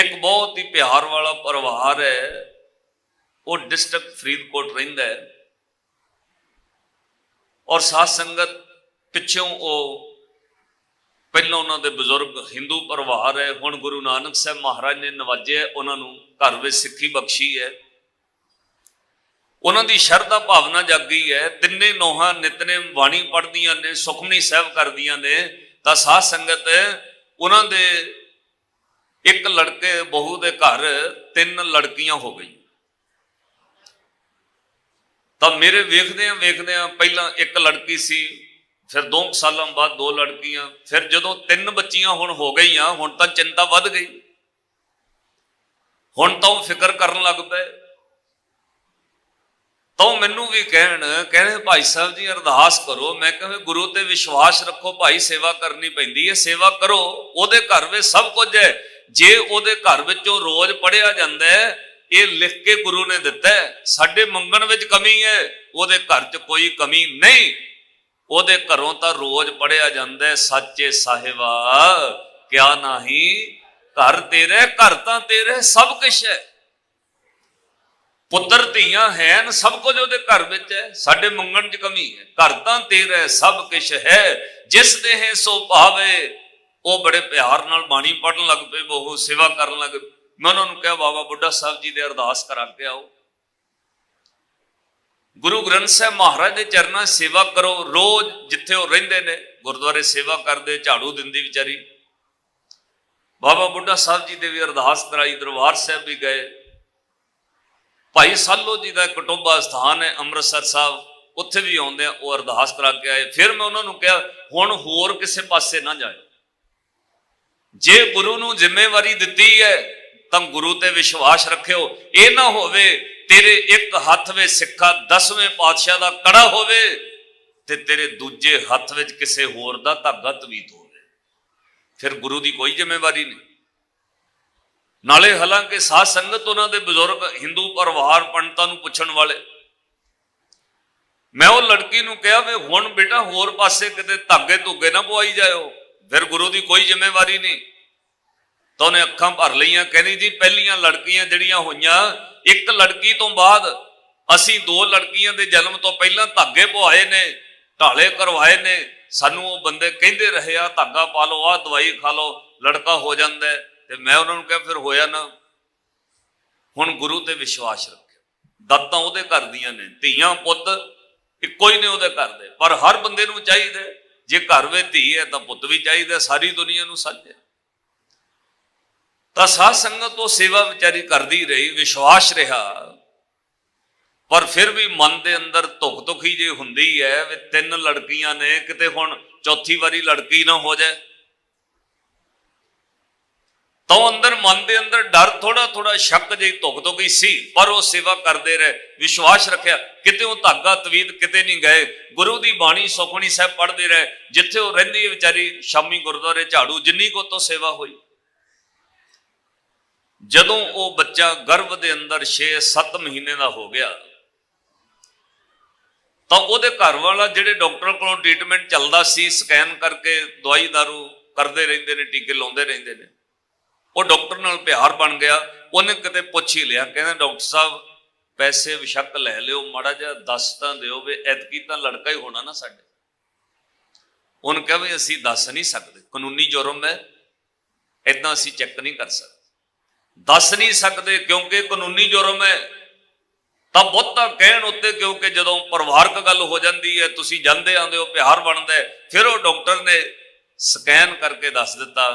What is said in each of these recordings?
ਇੱਕ ਬਹੁਤ ਹੀ ਪਿਆਰ ਵਾਲਾ ਪਰਿਵਾਰ ਹੈ, ਉਹ ਡਿਸਟ੍ਰਿਕਟ ਫਰੀਦਕੋਟ ਰਹਿੰਦਾ ਹੈ। ਔਰ ਸਾਧ ਸੰਗਤ ਪਿੱਛੋਂ ਉਹ ਪਹਿਲਾਂ ਉਹਨਾਂ ਦੇ ਬਜ਼ੁਰਗ ਹਿੰਦੂ ਪਰਿਵਾਰ ਹੈ, ਹੁਣ ਗੁਰੂ ਨਾਨਕ ਸਾਹਿਬ ਮਹਾਰਾਜ ਨੇ ਨਵਾਜਿਆ ਉਹਨਾਂ ਨੂੰ ਘਰ ਵਿੱਚ ਸਿੱਖੀ ਬਖਸ਼ੀ ਹੈ। ਉਹਨਾਂ ਦੀ ਸ਼ਰਧਾ ਭਾਵਨਾ ਜਾਗੀ ਹੈ, ਤਿੰਨੇ ਨੋਹਾਂ ਨਿਤਨੇਮ ਬਾਣੀ ਪੜ੍ਹਦੀਆਂ ਨੇ, ਸੁਖਮਨੀ ਸਾਹਿਬ ਕਰਦੀਆਂ ਨੇ, ਤਾਂ ਸਾਧ ਸੰਗਤ ਉਹਨਾਂ ਦੇ ਇੱਕ ਲੜਕੇ ਬਹੂ ਦੇ ਘਰ ਤਿੰਨ ਲੜਕੀਆਂ ਹੋ ਗਈ ਤਾਂ ਮੇਰੇ ਵੇਖਦੇ ਆ ਵੇਖਦੇ ਆ ਪਹਿਲਾਂ ਇੱਕ ਲੜਕੀ ਸੀ, ਫਿਰ ਦੋ ਕੁ ਸਾਲਾਂ ਬਾਅਦ ਦੋ ਲੜਕੀਆਂ, ਫਿਰ ਜਦੋਂ ਤਿੰਨ ਬੱਚੀਆਂ ਹੁਣ ਹੋ ਗਈਆਂ, ਹੁਣ ਤਾਂ ਚਿੰਤਾ ਵੱਧ ਗਈ। ਹੁਣ ਤਾਂ ਉਹ ਫਿਕਰ ਕਰਨ ਲੱਗ ਪਏ। ਤਾਂ ਉਹ ਮੈਨੂੰ ਵੀ ਕਹਿਣ, ਕਹਿੰਦੇ ਭਾਈ ਸਾਹਿਬ ਜੀ ਅਰਦਾਸ ਕਰੋ, ਮੈਂ ਕਹਿੰਦਾ ਗੁਰੂ ਤੇ ਵਿਸ਼ਵਾਸ ਰੱਖੋ, ਭਾਈ ਸੇਵਾ ਕਰਨੀ ਪੈਂਦੀ ਹੈ, ਸੇਵਾ ਕਰੋ, ਉਹਦੇ ਘਰ ਵਿੱਚ ਸਭ ਕੁਝ ਹੈ। ਜੇ ਉਹਦੇ ਘਰ ਵਿੱਚੋਂ ਰੋਜ਼ ਪੜਿਆ ਜਾਂਦਾ ਹੈ, ਇਹ ਲਿਖ ਕੇ ਗੁਰੂ ਨੇ ਦਿੱਤਾ ਸਾਡੇ ਮੰਗਣ ਵਿੱਚ ਕਮੀ ਹੈ, ਉਹਦੇ ਘਰ 'ਚ ਕੋਈ ਕਮੀ ਨਹੀਂ। ਉਹਦੇ ਘਰੋਂ ਤਾਂ ਰੋਜ਼ ਪੜਿਆ ਜਾਂਦਾ ਸੱਚੇ ਸਾਹਿਬਾ, ਕਿਆ ਨਹੀਂ? ਘਰ ਤੇਰੇ ਘਰ ਤਾਂ ਤੇਰੇ ਸਭ ਕੁਝ ਹੈ। ਪੁੱਤਰ, ਧੀਆਂ, ਹੈਨ, ਸਭ ਕੁਝ ਉਹਦੇ ਘਰ ਵਿੱਚ ਹੈ, ਸਾਡੇ ਮੰਗਣ 'ਚ ਕਮੀ ਹੈ। ਘਰ ਤਾਂ ਤੇਰਾ ਸਭ ਕੁਝ ਹੈ। ਜਿਸ ਦੇ ਸੋ ਭਾਵੇ ਉਹ ਬੜੇ ਪਿਆਰ ਨਾਲ ਬਾਣੀ ਪੜਨ ਲੱਗ ਪਏ, ਉਹ ਸੇਵਾ ਕਰਨ ਲੱਗ ਪਏ। ਮੈਂ ਉਹਨਾਂ ਨੂੰ ਕਿਹਾ, ਬਾਬਾ ਬੁੱਢਾ ਸਾਹਿਬ ਜੀ ਦੇ ਅਰਦਾਸ ਕਰਾ ਕੇ ਆਓ। ਗੁਰੂ ਗ੍ਰੰਥ ਸਾਹਿਬ ਮਹਾਰਾਜ ਦੇ ਚਰਨਾਂ ਸੇਵਾ ਕਰੋ। ਰੋਜ਼ ਜਿੱਥੇ ਉਹ ਰਹਿੰਦੇ ਨੇ, ਗੁਰਦੁਆਰੇ ਸੇਵਾ ਕਰਦੇ, ਝਾੜੂ ਦਿੰਦੀ ਵਿਚਾਰੀ। ਬਾਬਾ ਬੁੱਢਾ ਸਾਹਿਬ ਜੀ ਦੇ ਵੀ ਅਰਦਾਸ ਕਰਾਈ, ਦਰਬਾਰ ਸਾਹਿਬ ਵੀ ਗਏ। ਭਾਈ ਸਾਲੋ ਜੀ ਦਾ ਕਟੋਬਾ ਸਥਾਨ ਹੈ, ਅੰਮ੍ਰਿਤਸਰ ਸਾਹਿਬ। ਉੱਥੇ ਵੀ ਆਉਂਦੇ ਆ, ਉਹ ਅਰਦਾਸ ਕਰਾ ਕੇ ਆਏ। ਫਿਰ ਮੈਂ ਉਹਨਾਂ ਨੂੰ ਕਿਹਾ, ਹੁਣ ਹੋਰ ਕਿਸੇ ਪਾਸੇ ਨਾ ਜਾਏ ਜੇ ਗੁਰੂ ਨੂੰ ਜ਼ਿੰਮੇਵਾਰੀ ਦਿੱਤੀ ਹੈ, ਤਾਂ ਗੁਰੂ ਤੇ ਵਿਸ਼ਵਾਸ ਰੱਖਿਓ। ਇਹ ਨਾ ਹੋਵੇ ਤੇਰੇ ਇੱਕ ਹੱਥ ਵਿੱਚ ਸਿੱਖਾ 10ਵੇਂ ਪਾਤਸ਼ਾਹ ਦਾ ਕੜਾ ਹੋਵੇ, ਤੇ ਤੇਰੇ ਦੂਜੇ ਹੱਥ ਵਿੱਚ ਕਿਸੇ ਹੋਰ ਦਾ ਧਾਗਾ ਤਵੀਤ ਹੋਵੇ ਫਿਰ ਗੁਰੂ ਦੀ ਕੋਈ ਜ਼ਿੰਮੇਵਾਰੀ ਨਹੀਂ। ਨਾਲੇ ਹਾਲਾਂਕਿ ਸਾਧ ਸੰਗਤ ਉਹਨਾਂ ਦੇ ਬਜ਼ੁਰਗ ਹਿੰਦੂ ਪਰਿਵਾਰ ਪੰਡਤਾਂ ਨੂੰ ਪੁੱਛਣ ਵਾਲੇ। ਮੈਂ ਉਹ ਲੜਕੀ ਨੂੰ ਕਿਹਾ ਵੀ ਹੁਣ ਬੇਟਾ ਹੋਰ ਪਾਸੇ ਕਿਤੇ ਧਾਗੇ ਧੁੱਗੇ ਨਾ ਪਵਾਈ ਜਾਇਓ। ਫਿਰ ਗੁਰੂ ਦੀ ਕੋਈ ਜ਼ਿੰਮੇਵਾਰੀ ਨਹੀਂ। ਤਾਂ ਉਹਨੇ ਅੱਖਾਂ ਭਰ ਲਈਆਂ, ਕਹਿੰਦੀ ਜੀ, ਪਹਿਲੀਆਂ ਲੜਕੀਆਂ ਜਿਹੜੀਆਂ ਹੋਈਆਂ, ਇੱਕ ਲੜਕੀ ਤੋਂ ਬਾਅਦ ਅਸੀਂ ਦੋ ਲੜਕੀਆਂ ਦੇ ਜਨਮ ਤੋਂ ਪਹਿਲਾਂ ਧਾਗੇ ਪਵਾਏ ਨੇ, ਢਾਲੇ ਕਰਵਾਏ ਨੇ, ਸਾਨੂੰ ਉਹ ਬੰਦੇ ਕਹਿੰਦੇ ਰਹੇ ਆ ਧਾਗਾ ਪਾ ਲਓ ਆ ਦਵਾਈ ਖਾ ਲਓ, ਲੜਕਾ ਹੋ ਜਾਂਦਾ ਤੇ ਮੈਂ ਉਹਨਾਂ ਨੂੰ ਕਿਹਾ, ਫਿਰ ਹੋਇਆ ਨਾ। ਹੁਣ ਗੁਰੂ ਤੇ ਵਿਸ਼ਵਾਸ ਰੱਖਿਓ। ਦਾਤਾਂ ਉਹਦੇ ਘਰ ਦੀਆਂ ਨੇ, ਧੀਆਂ ਪੁੱਤ, ਇੱਕੋ ਹੀ ਨੇ ਉਹਦੇ ਘਰ ਦੇ, ਪਰ ਹਰ ਬੰਦੇ ਨੂੰ ਚਾਹੀਦਾ ਜੇ ਘਰ ਵਿੱਚ ਧੀ ਹੈ ਤਾਂ ਪੁੱਤ ਵੀ ਚਾਹੀਦਾ, ਸਾਰੀ ਦੁਨੀਆ ਨੂੰ ਸਾਂਝੇ। ਤਾਂ ਸਾਧ ਸੰਗਤ ਉਹ ਸੇਵਾ ਵਿਚਾਰੀ ਕਰਦੀ ਰਹੀ, ਵਿਸ਼ਵਾਸ ਰਿਹਾ। ਪਰ ਫਿਰ ਵੀ ਮਨ ਦੇ ਅੰਦਰ ਧੁੱਖ ਧੁਖੀ ਜੇ ਹੁੰਦੀ ਹੈ ਵੀ ਤਿੰਨ ਲੜਕੀਆਂ ਨੇ, ਕਿਤੇ ਹੁਣ ਚੌਥੀ ਵਾਰੀ ਲੜਕੀ ਨਾ ਹੋ ਜਾਏ। ਤਾਂ ਉਹ ਅੰਦਰ ਮਨ ਦੇ ਅੰਦਰ ਡਰ ਥੋੜਾ ਥੋੜਾ ਸ਼ੱਕ ਜਿਹੀ ਧੁਕ ਧੁਕ ਹੀ ਸੀ, ਪਰ ਉਹ ਸੇਵਾ ਕਰਦੇ ਰਹੇ, ਵਿਸ਼ਵਾਸ ਰੱਖਿਆ, ਕਿਤੇ ਉਹ ਧਾਗਾ ਤਵੀਤ ਕਿਤੇ ਨਹੀਂ ਗਏ, ਗੁਰੂ ਦੀ ਬਾਣੀ ਸੁਖਮਣੀ ਸਾਹਿਬ ਪੜ੍ਹਦੇ ਰਹੇ, ਜਿੱਥੇ ਉਹ ਰਹਿੰਦੀ ਹੈ ਵਿਚਾਰੀ ਸ਼ਾਮੀ ਗੁਰਦੁਆਰੇ ਝਾੜੂ, ਜਿੰਨੀ ਕੋ ਤੋਂ ਸੇਵਾ ਹੋਈ। ਜਦੋਂ ਉਹ ਬੱਚਾ ਗਰਭ ਦੇ ਅੰਦਰ 6-7 ਮਹੀਨੇ ਦਾ ਹੋ ਗਿਆ, ਤਾਂ ਉਹਦੇ ਘਰ ਵਾਲਾ ਜਿਹੜੇ ਡਾਕਟਰ ਕੋਲੋਂ ਟ੍ਰੀਟਮੈਂਟ ਚੱਲਦਾ ਸੀ, ਸਕੈਨ ਕਰਕੇ ਦਵਾਈ ਦਾਰੂ ਕਰਦੇ ਰਹਿੰਦੇ ਨੇ, ਟੀਕੇ ਲਾਉਂਦੇ ਰਹਿੰਦੇ ਨੇ। ਉਹ ਡਾਕਟਰ ਨਾਲ ਪਿਆਰ ਬਣ ਗਿਆ, ਉਹਨੇ ਕਿਤੇ ਪੁੱਛ ਹੀ ਲਿਆ, ਕਹਿੰਦਾ ਡਾਕਟਰ ਸਾਹਿਬ, ਪੈਸੇ ਵਿਸ਼ੱਕ ਲੈ ਲਿਓ, ਮਾੜਾ ਜਿਹਾ ਦੱਸ ਤਾਂ ਦਿਓ ਵੀ ਐਤਕੀ ਤਾਂ ਲੜਕਾ ਹੀ ਹੋਣਾ ਨਾ ਸਾਡੇ। ਉਹਨੇ ਕਿਹਾ ਵੀ ਅਸੀਂ ਦੱਸ ਨਹੀਂ ਸਕਦੇ, ਕਾਨੂੰਨੀ ਜੁਰਮ ਹੈ ਇਦਾਂ ਅਸੀਂ ਚੈੱਕ ਨਹੀਂ ਕਰ ਸਕਦੇ। ਦੱਸ ਨਹੀਂ ਸਕਦੇ ਕਿਉਂਕਿ ਕਾਨੂੰਨੀ ਜੁਰਮ ਹੈ, ਤਾਂ ਬਹੁਤਾ ਕਹਿਣ ਉੱਤੇ ਕਿਉਂਕਿ ਜਦੋਂ ਪਰਿਵਾਰਕ ਗੱਲ ਹੋ ਜਾਂਦੀ ਹੈ, ਤੁਸੀਂ ਜਾਂਦੇ ਆਉਂਦੇ ਹੋ, ਪਿਆਰ ਬਣਦਾ ਫਿਰ ਉਹ ਡਾਕਟਰ ਨੇ ਸਕੈਨ ਕਰਕੇ ਦੱਸ ਦਿੱਤਾ,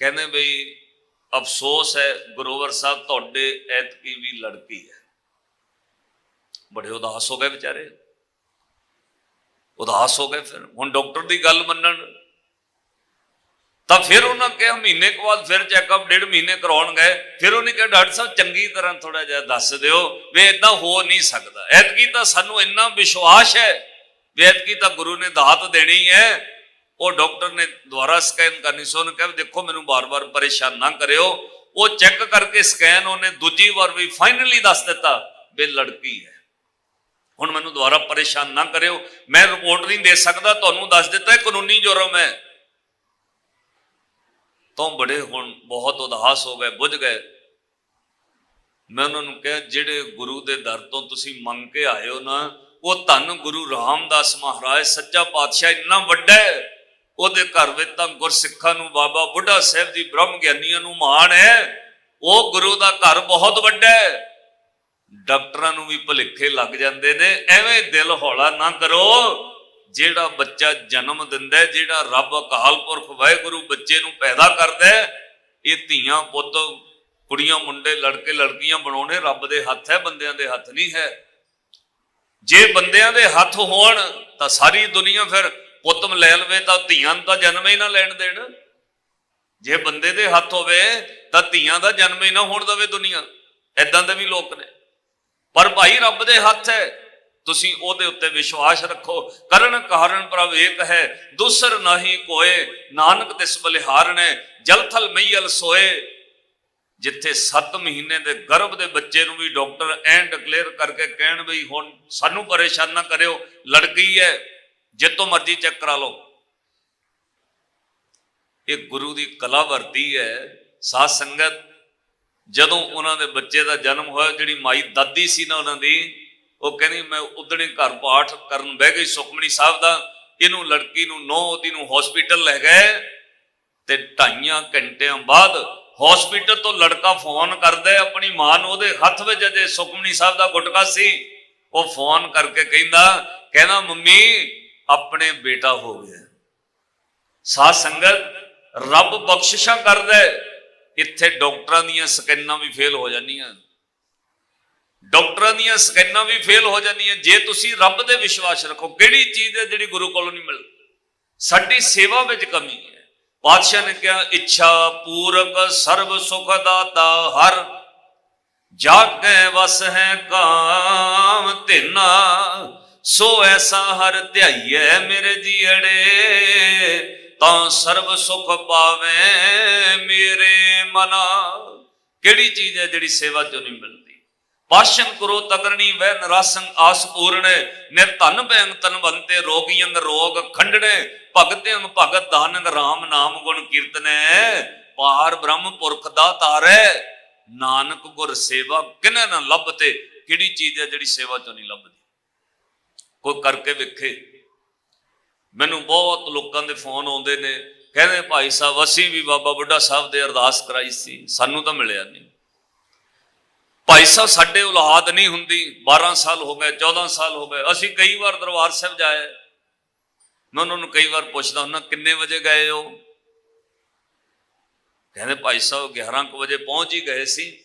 ਕਹਿੰਦੇ ਬਈ ਅਫਸੋਸ ਹੈ ਗੁਰੂਵਰ ਸਾਹਿਬ ਤੁਹਾਡੇ ਐਤਕੀ ਵੀ ਲੜਕੀ ਹੈ। ਬੜੇ ਉਦਾਸ ਹੋ ਗਏ ਵਿਚਾਰੇ। ਉਦਾਸ ਹੋ ਗਏ ਫਿਰ। ਹੁਣ ਡਾਕਟਰ ਦੀ ਗੱਲ ਮੰਨਣ, ਤਾਂ ਫਿਰ ਉਹਨਾਂ ਕਿਹਾ ਮਹੀਨੇ ਕੁ ਬਾਅਦ ਫਿਰ ਚੈੱਕਅਪ ਡੇਢ ਮਹੀਨੇ ਕਰਾਉਣ ਗਏ। ਫਿਰ ਉਹਨੇ ਕਿਹਾ, ਡਾਕਟਰ ਸਾਹਿਬ, ਚੰਗੀ ਤਰ੍ਹਾਂ ਥੋੜਾ ਜਿਹਾ ਦੱਸ ਦਿਓ ਵੀ ਇਦਾਂ ਹੋ ਨਹੀਂ ਸਕਦਾ। ਐਤਕੀ ਤਾਂ ਸਾਨੂੰ ਇੰਨਾ ਵਿਸ਼ਵਾਸ ਹੈ ਵੀ ਐਤਕੀ ਤਾਂ ਗੁਰੂ ਨੇ ਦਾਤ ਦੇਣੀ ਹੈ। ਉਹ ਡਾਕਟਰ ਨੇ ਦੁਬਾਰਾ ਸਕੈਨ ਕਰਨੀ ਸੀ, ਉਹਨੇ ਕਿਹਾ ਵੀ ਦੇਖੋ ਮੈਨੂੰ ਬਾਰ-ਬਾਰ ਪਰੇਸ਼ਾਨ ਨਾ ਕਰਿਓ। ਉਹ ਚੈੱਕ ਕਰਕੇ ਸਕੈਨ ਉਹਨੇ ਦੂਜੀ ਵਾਰ ਵੀ ਫਾਈਨਲੀ ਦੱਸ ਦਿੱਤਾ ਵੀ ਲੜਕੀ ਹੈ। ਹੁਣ ਮੈਨੂੰ ਦੁਬਾਰਾ ਪਰੇਸ਼ਾਨ ਨਾ ਕਰਿਓ। ਮੈਂ ਰਿਪੋਰਟ ਨਹੀਂ ਦੇ ਸਕਦਾ, ਤੁਹਾਨੂੰ ਦੱਸ ਦਿੱਤਾ ਕਾਨੂੰਨੀ ਜੁਰਮ ਹੈ। ਤੋਂ ਬੜੇ ਹੁਣ ਬਹੁਤ ਉਦਾਸ ਹੋ ਗਏ, ਬੁੱਝ ਗਏ। ਮੈਂ ਉਹਨਾਂ ਨੂੰ ਕਿਹਾ, ਜਿਹੜੇ ਗੁਰੂ ਦੇ ਦਰ ਤੋਂ ਤੁਸੀਂ ਮੰਗ ਕੇ ਆਏ ਹੋ ਨਾ, ਉਹ ਧੰਨ ਗੁਰੂ ਰਾਮਦਾਸ ਮਹਾਰਾਜ, ਸੱਚਾ ਪਾਤਸ਼ਾਹ ਇੰਨਾ ਵੱਡਾ ਹੈ। ਉਹਦੇ ਘਰ ਵਿੱਚ ਤਾਂ ਗੁਰਸਿੱਖਾਂ ਨੂੰ ਬਾਬਾ ਬੁੱਢਾ ਸਾਹਿਬ ਦੀ ਬ੍ਰਹਮ ਗਿਆਨੀਆਂ ਨੂੰ ਮਾਣ ਹੈ। ਉਹ ਗੁਰੂ ਦਾ ਘਰ ਬਹੁਤ ਵੱਡਾ ਹੈ। ਡਾਕਟਰਾਂ ਨੂੰ ਵੀ ਭੁਲੇਖੇ ਲੱਗ ਜਾਂਦੇ ਨੇ। ਐਵੇਂ ਦਿਲ ਹੌਲਾ ਨਾ ਕਰੋ। ਜਿਹੜਾ ਬੱਚਾ ਜਨਮ ਦਿੰਦਾ ਜਿਹੜਾ ਰੱਬ ਅਕਾਲ ਪੁਰਖ ਵਾਹਿਗੁਰੂ ਬੱਚੇ ਨੂੰ ਪੈਦਾ ਕਰਦਾ ਇਹ ਧੀਆਂ, ਪੁੱਤ, ਕੁੜੀਆਂ, ਮੁੰਡੇ, ਲੜਕੇ, ਲੜਕੀਆਂ ਬਣਾਉਣੇ ਰੱਬ ਦੇ ਹੱਥ ਹੈ, ਬੰਦਿਆਂ ਦੇ ਹੱਥ ਨਹੀਂ ਹੈ। ਜੇ ਬੰਦਿਆਂ ਦੇ ਹੱਥ ਹੋਣ, ਤਾਂ ਸਾਰੀ ਦੁਨੀਆ ਫਿਰ ਪੁੱਤਮ ਲੈ ਲਵੇ ਤਾਂ ਧੀਆਂ ਦਾ ਜਨਮ ਹੀ ਨਾ ਲੈਣ ਦੇਣ। ਜੇ ਬੰਦੇ ਦੇ ਹੱਥ ਹੋਵੇ ਤਾਂ ਧੀਆਂ ਦਾ ਜਨਮ ਹੀ ਨਾ ਹੋਣ ਦਵੇ ਦੁਨੀਆ। ਐਦਾਂ ਦੇ ਵੀ ਲੋਕ ਨੇ। ਪਰ ਭਾਈ ਰੱਬ ਦੇ ਹੱਥ ਹੈ। ਤੁਸੀਂ ਉਹਦੇ ਉੱਤੇ ਵਿਸ਼ਵਾਸ ਰੱਖੋ। ਕਰਨ ਕਾਰਨ ਪ੍ਰਭ ਏਕ ਹੈ। ਦੂਸਰ ਨਹੀਂ ਕੋਏ। ਨਾਨਕ ਤਿਸ ਬਲਿਹਾਰ ਨੇ। ਜਲ ਥਲ ਮਈਲ ਸੋਏ। ਜਿੱਥੇ 7 ਮਹੀਨੇ ਦੇ ਗਰਭ ਦੇ ਬੱਚੇ ਨੂੰ ਵੀ ਡਾਕਟਰ ਐਂ ਡਿਕਲੇਅਰ ਕਰਕੇ ਕਹਿਣ ਵੀ ਹੁਣ ਸਾਨੂੰ ਪਰੇਸ਼ਾਨ ਨਾ ਕਰਿਓ। ਲੜਕੀ ਹੈ। ਜਿੱਤੋਂ ਮਰਜ਼ੀ ਚੈੱਕ ਕਰਾ ਲਓ। ਇਹ ਗੁਰੂ ਦੀ ਕਲਾ ਵਰਤੀ ਹੈ, ਸਾਧ ਸੰਗਤ, ਜਦੋਂ ਉਹਨਾਂ ਦੇ ਬੱਚੇ ਦਾ ਜਨਮ ਹੋਇਆ, ਜਿਹੜੀ ਮਾਈ ਦਾਦੀ ਸੀ ਨਾ ਉਹਨਾਂ ਦੀ, ਉਹ ਕਹਿੰਦੀ, ਮੈਂ ਉਦਣੇ ਘਰ ਪਾਠ ਕਰਨ ਬਹਿ ਗਈ ਸੁਖਮਣੀ ਸਾਹਿਬ ਦਾ, ਇਹਨੂੰ ਲੜਕੀ ਨੂੰ ਨੌ ਉਹਦੀ ਨੂੰ ਹਸਪੀਟਲ ਲੈ ਗਏ ਤੇ ਢਾਈਆਂ ਘੰਟਿਆਂ ਬਾਅਦ ਹਸਪੀਟਲ ਤੋਂ ਲੜਕਾ ਫੋਨ ਕਰਦਾ ਆਪਣੀ ਮਾਂ ਨੂੰ ਉਹਦੇ ਹੱਥ ਵਿੱਚ ਅਜੇ ਸੁਖਮਣੀ ਸਾਹਿਬ ਦਾ ਗੁਟਕਾ ਸੀ। ਉਹ ਫੋਨ ਕਰਕੇ ਕਹਿੰਦਾ ਕਹਿੰਦਾ, ਮੰਮੀ ਆਪਣੇ ਬੇਟਾ ਹੋ ਗਿਆ। ਸਾਧ ਸੰਗਤ, ਰੱਬ ਬਖਸ਼ਿਸ਼ਾਂ ਕਰਦਾ ਇੱਥੇ ਡਾਕਟਰਾਂ ਦੀਆਂ ਸਕੈਨਾਂ ਵੀ ਫੇਲ ਹੋ ਜਾਂਦੀਆਂ। ਡਾਕਟਰਾਂ ਦੀਆਂ ਸਕੈਨਾਂ ਵੀ ਫੇਲ ਹੋ ਜਾਂਦੀਆਂ। ਜੇ ਤੁਸੀਂ ਰੱਬ ਤੇ ਵਿਸ਼ਵਾਸ ਰੱਖੋ, ਕਿਹੜੀ ਚੀਜ਼ ਹੈ ਜਿਹੜੀ ਗੁਰੂ ਕੋਲੋਂ ਨਹੀਂ ਮਿਲਦੀ? ਸਾਡੀ ਸੇਵਾ ਵਿੱਚ ਕਮੀ ਹੈ। ਪਾਤਸ਼ਾਹ ਨੇ ਕਿਹਾ, ਇੱਛਾ ਪੂਰਕ ਸਰਬ ਸੁਖ ਦਾਤਾ ਹਰ, ਜਾਗੇ ਵਸ ਹੈ ਕਾਮ ਧਿਨਾ। ਸੋ ਐਸਾ ਹਰ ਧਿਆਈਐ ਮੇਰੇ ਜੀੜੇ, ਤਾਂ ਸਰਬ ਸੁਖ ਪਾਵੇ ਮੇਰੇ ਮਨਾ। ਕਿਹੜੀ ਚੀਜ਼ ਹੈ ਜਿਹੜੀ ਸੇਵਾ ਚੋਂ ਨਹੀਂ ਮਿਲਦੀ? ਪਾਸ਼ਨ ਕਰੋ ਤਗਰਣੀ ਵੈ ਨਰਾਸੰ ਆਸ ਪੂਰਣੇ, ਨਿਰ ਧਨ ਬੈਂਗ ਤਨਵੰਤੇ ਰੋਗੀਆਂ ਰੋਗ ਖੰਡਣੇ ਭਗਤਿਆਂ ਭਗਤ ਦਾਨੰਗ RAM ਨਾਮ ਗੁਣ ਕੀਰਤਨੈ। ਪਾਰ ਬ੍ਰਹਮ ਪੁਰਖ ਦਾ ਤਾਰੈ ਨਾਨਕ ਗੁਰ ਸੇਵਾ ਕਿਨੇ ਨਾ ਲੱਭਤੇ। ਕਿਹੜੀ ਚੀਜ਼ ਹੈ ਜਿਹੜੀ ਸੇਵਾ ਚੋਂ ਨਹੀਂ ਲੱਭਦੀ? ਕੋਈ ਕਰਕੇ ਵੇਖੇ। ਮੈਨੂੰ ਬਹੁਤ ਲੋਕਾਂ ਦੇ ਫੋਨ ਆਉਂਦੇ ਨੇ, ਕਹਿੰਦੇ ਭਾਈ ਸਾਹਿਬ, ਅਸੀਂ ਵੀ ਬਾਬਾ ਬੁੱਢਾ ਸਾਹਿਬ ਦੇ ਅਰਦਾਸ ਕਰਾਈ ਸੀ, ਸਾਨੂੰ ਤਾਂ ਮਿਲਿਆ ਨਹੀਂ। ਭਾਈ ਸਾਹਿਬ, ਸਾਡੇ ਔਲਾਦ ਨਹੀਂ ਹੁੰਦੀ 12 ਸਾਲ ਹੋ ਗਏ 14 ਸਾਲ ਹੋ ਗਏ, ਅਸੀਂ ਕਈ ਵਾਰ ਦਰਬਾਰ ਸਾਹਿਬ ਜਾਏ। ਮੈਂ ਉਹਨਾਂ ਨੂੰ ਕਈ ਵਾਰ ਪੁੱਛਦਾ ਹੁੰਦਾ, ਕਿੰਨੇ ਵਜੇ ਗਏ ਹੋ? ਕਹਿੰਦੇ ਭਾਈ ਸਾਹਿਬ 11 ਕੁ ਵਜੇ ਪਹੁੰਚ ਹੀ ਗਏ ਸੀ।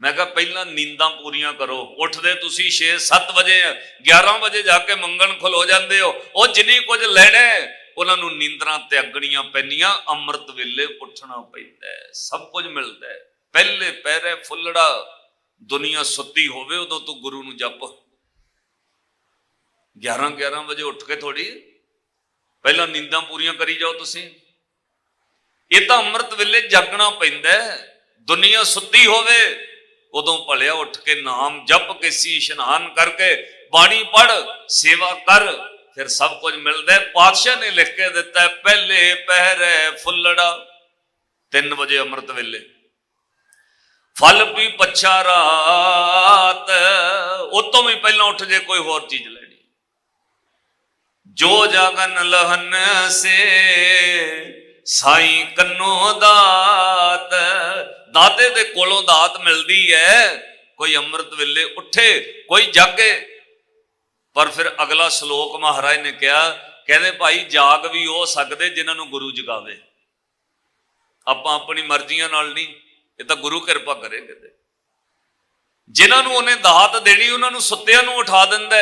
ਮੈਂ ਕਿਹਾ ਪਹਿਲਾਂ ਨੀਂਦਾਂ ਪੂਰੀਆਂ ਕਰੋ। ਉੱਠਦੇ ਤੁਸੀਂ 6-7 ਵਜੇ ਆ 11 ਵਜੇ ਜਾ ਕੇ ਮੰਗਣ ਖਲੋ ਜਾਂਦੇ ਹੋ। ਉਹ ਜਿੰਨੀ ਕੁਝ ਲੈਣਾ ਉਹਨਾਂ ਨੂੰ ਨੀਂਦਰਾਂ ਤਿਆਗਣੀਆਂ ਪੈਂਦੀਆਂ। ਅੰਮ੍ਰਿਤ ਵੇਲੇ ਉੱਠਣਾ ਪੈਂਦਾ ਸਭ ਕੁਝ ਮਿਲਦਾ ਹੈ। ਪਹਿਲੇ ਪਹਿਰੇ ਫੁੱਲੜਾ, ਦੁਨੀਆ ਸੁੱਤੀ ਹੋਵੇ, ਉਦੋਂ ਤੂੰ ਗੁਰੂ ਨੂੰ ਜਪ। 11 11 ਵਜੇ ਉੱਠ ਕੇ ਥੋੜੀ ਪਹਿਲਾਂ ਨੀਂਦਾਂ ਪੂਰੀਆਂ ਕਰੀ ਜਾਓ ਤੁਸੀਂ। ਇਹ ਤਾਂ ਅੰਮ੍ਰਿਤ ਵੇਲੇ ਜਾਗਣਾ ਪੈਂਦਾ ਹੈ। ਦੁਨੀਆ ਸੁੱਤੀ ਹੋਵੇ ਉਦੋਂ ਭਲਿਆ ਉੱਠ ਕੇ ਨਾਮ ਜਪ ਕੇ ਸੀ ਇਸ਼ਨਾਨ ਕਰਕੇ ਬਾਣੀ ਪੜ ਸੇਵਾ ਕਰ, ਫਿਰ ਸਭ ਕੁਝ ਮਿਲਦਾ। ਪਾਤਸ਼ਾਹ ਨੇ ਲਿਖ ਕੇ ਦਿੱਤਾ, ਪਹਿਲੇ ਪਹਿਰੇ ਫੁੱਲੜਾ 3 ਵਜੇ ਅੰਮ੍ਰਿਤ ਵੇਲੇ। ਫਲ ਵੀ ਪੱਛਾ ਰਾਤ, ਉਤੋਂ ਵੀ ਪਹਿਲਾਂ ਉੱਠ ਜੇ ਕੋਈ ਹੋਰ ਚੀਜ਼ ਲੈਣੀ। ਜੋ ਜਾਗਨ ਲਹਨ ਸੇ, ਸਾਈ ਕੰਨੋ ਦਾਤ ਦਾਤੇ ਦੇ ਕੋਲੋਂ ਦਾਤ ਮਿਲਦੀ ਹੈ। ਕੋਈ ਅੰਮ੍ਰਿਤ ਵੇਲੇ ਉੱਠੇ, ਕੋਈ ਜਾਗੇ। ਪਰ ਫਿਰ ਅਗਲਾ ਸ਼ਲੋਕ ਮਹਾਰਾਜ ਨੇ ਕਿਹਾ, ਕਹਿੰਦੇ ਭਾਈ ਜਾਗ ਵੀ ਹੋ ਸਕਦੇ ਜਿਨ੍ਹਾਂ ਨੂੰ ਗੁਰੂ ਜਗਾਵੇ। ਆਪਾਂ ਆਪਣੀ ਮਰਜ਼ੀਆਂ ਨਾਲ ਨਹੀਂ, ਇਹ ਤਾਂ ਗੁਰੂ ਕਿਰਪਾ ਕਰੇ ਕਿਤੇ ਜਿਨ੍ਹਾਂ ਨੂੰ ਉਹਨੇ ਦਾਤ ਦੇਣੀ, ਉਹਨਾਂ ਨੂੰ ਸੁੱਤਿਆਂ ਨੂੰ ਉਠਾ ਦਿੰਦਾ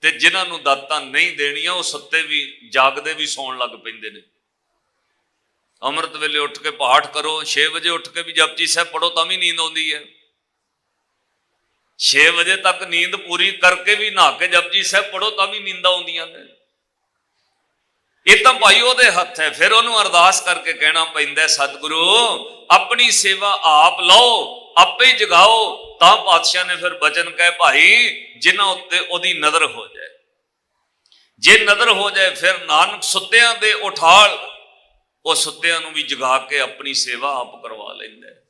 ਤੇ ਜਿਨ੍ਹਾਂ ਨੂੰ ਦਾਤਾਂ ਨਹੀਂ ਦੇਣੀਆਂ, ਉਹ ਸੁੱਤੇ ਵੀ, ਜਾਗਦੇ ਵੀ ਸੌਣ ਲੱਗ ਪੈਂਦੇ ਨੇ। ਅੰਮ੍ਰਿਤ ਵੇਲੇ ਉੱਠ ਕੇ ਪਾਠ ਕਰੋ 6 ਵਜੇ ਉੱਠ ਕੇ ਵੀ ਜਪਜੀ ਸਾਹਿਬ ਪੜੋ ਤਾਂ ਵੀ ਨੀਂਦ ਆਉਂਦੀ ਹੈ। 6 ਵਜੇ ਤੱਕ ਨੀਂਦ ਪੂਰੀ ਕਰਕੇ ਵੀ ਨਹਾ ਕੇ ਜਪਜੀ ਸਾਹਿਬ ਪੜੋ ਤਾਂ ਵੀ ਨੀਂਦਾਂ ਆਉਂਦੀਆਂ ਨੇ। ਇਹ ਤਾਂ ਭਾਈ ਉਹਦੇ ਹੱਥ ਹੈ, ਫਿਰ ਉਹਨੂੰ ਅਰਦਾਸ ਕਰਕੇ ਕਹਿਣਾ ਪੈਂਦਾ ਸਤਿਗੁਰੂ, ਆਪਣੀ ਸੇਵਾ ਆਪ ਲਓ, ਆਪੇ ਜਗਾਓ, ਤਾਂ ਪਾਤਸ਼ਾਹ ਨੇ ਫਿਰ ਬਚਨ ਕਹੇ, ਭਾਈ, ਜਿਨ੍ਹਾਂ ਉੱਤੇ ਉਹਦੀ ਨਜ਼ਰ ਹੋ ਜਾਏ। ਜੇ ਨਜ਼ਰ ਹੋ ਜਾਏ, ਫਿਰ ਨਾਨਕ ਸੁੱਤਿਆਂ ਦੇ ਉਠਾਲ ਉਹ ਸੁੱਤਿਆਂ ਨੂੰ ਵੀ ਜਗਾ ਕੇ ਆਪਣੀ ਸੇਵਾ ਆਪ ਕਰਵਾ ਲੈਂਦਾ ਹੈ।